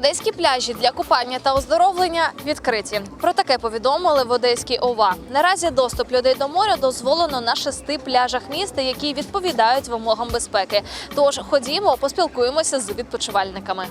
Одеські пляжі для купання та оздоровлення відкриті. Про таке повідомили в Одеській ОВА. Наразі доступ людей до моря дозволено на шести пляжах міста, які відповідають вимогам безпеки. Тож ходімо, поспілкуємося з відпочивальниками.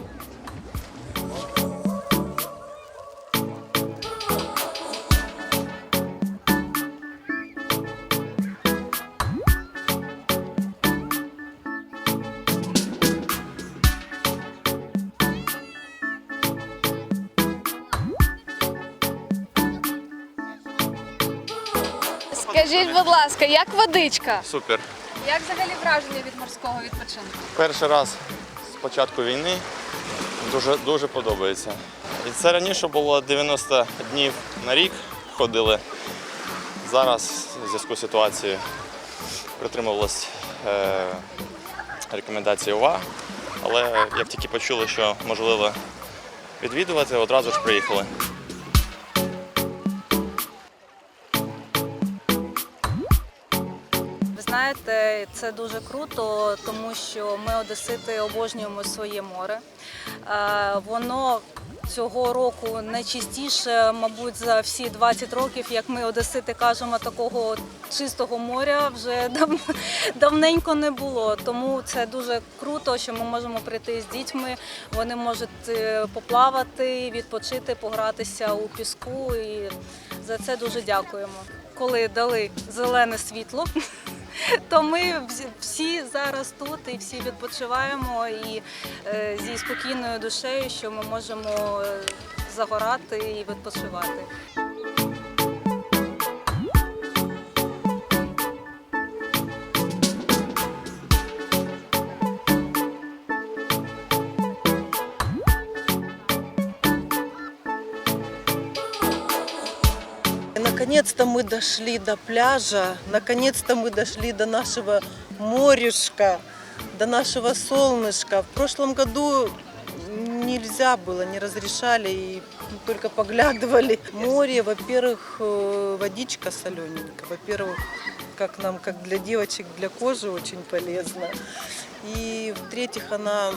Скажіть, будь ласка, як водичка? Супер. Як взагалі враження від морського відпочинку? Перший раз з початку війни дуже, дуже подобається. І це раніше було 90 днів на рік ходили. Зараз в зв'язку з ситуацією притримувалися е, рекомендації ОВА, але як тільки почули, що можливо відвідувати, одразу ж приїхали. Знаєте, це дуже круто, тому що ми одесити обожнюємо своє море. Е, Воно цього року найчистіше, мабуть, за всі 20 років, як ми одесити кажемо, такого чистого моря вже дав- давненько не було. Тому це дуже круто, що ми можемо прийти з дітьми. Вони можуть е, поплавати, відпочити, погратися у піску. І за це дуже дякуємо. Коли дали зелене світло, то ми всі- зараз тут і всі відпочиваємо і е, зі спокійною душею, що ми можемо е, загорати і відпочивати. Наконец-то мы дошли до пляжа, наконец-то мы дошли до нашего морюшка, до нашего солнышка. В прошлом году нельзя было, не разрешали и только поглядывали. Море, во-первых, э, водичка солененькая, во-первых, как нам, как для девочек, для кожи очень полезно. И в-третьих, она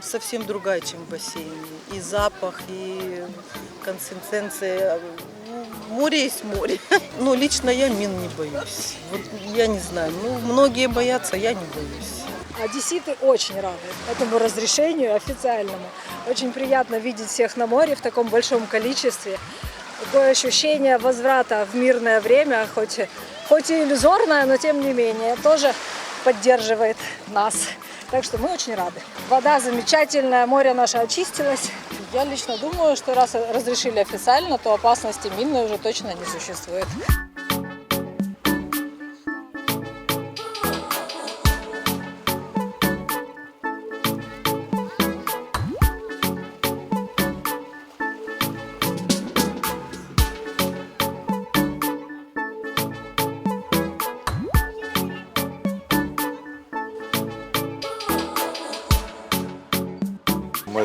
совсем другая, чем в бассейне. И запах, и консистенция. Море есть море. Ну, лично я мин не боюсь. Вот я не знаю. Ну, многие боятся, я не боюсь. Одесситы очень рады этому разрешению официальному. Очень приятно видеть всех на море в таком большом количестве. Такое ощущение возврата в мирное время, хоть, хоть и иллюзорное, но тем не менее, тоже поддерживает нас. Так что мы очень рады. Вода замечательная, море наше очистилось. Я лично думаю, что раз разрешили официально, то опасности минной уже точно не существует.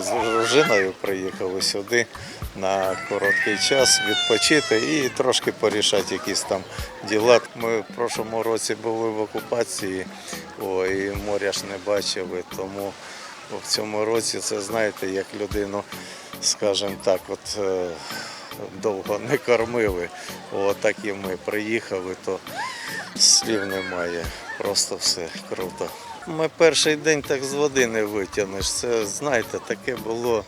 З дружиною приїхали сюди на короткий час відпочити і трошки порішати якісь там діла. Ми в прошлому році були в окупації, о, моря ж не бачили, тому в цьому році це знаєте, як людину, скажімо так, от е, довго не кормили. О, так і ми приїхали, то слів немає. Просто все круто. Ми перший день так з води не витягнеш. Це, знаєте, таке було.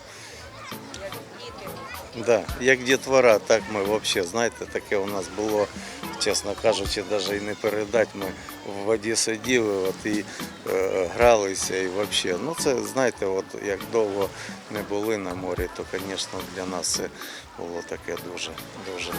Да, як дітвора, так ми взагалі, знаєте, таке у нас було, чесно кажучи, навіть і не передати. Ми в воді сиділи от, і е, гралися і взагалі. Ну це, знаєте, от як довго не були на морі, то, звісно, для нас це було таке дуже, дуже.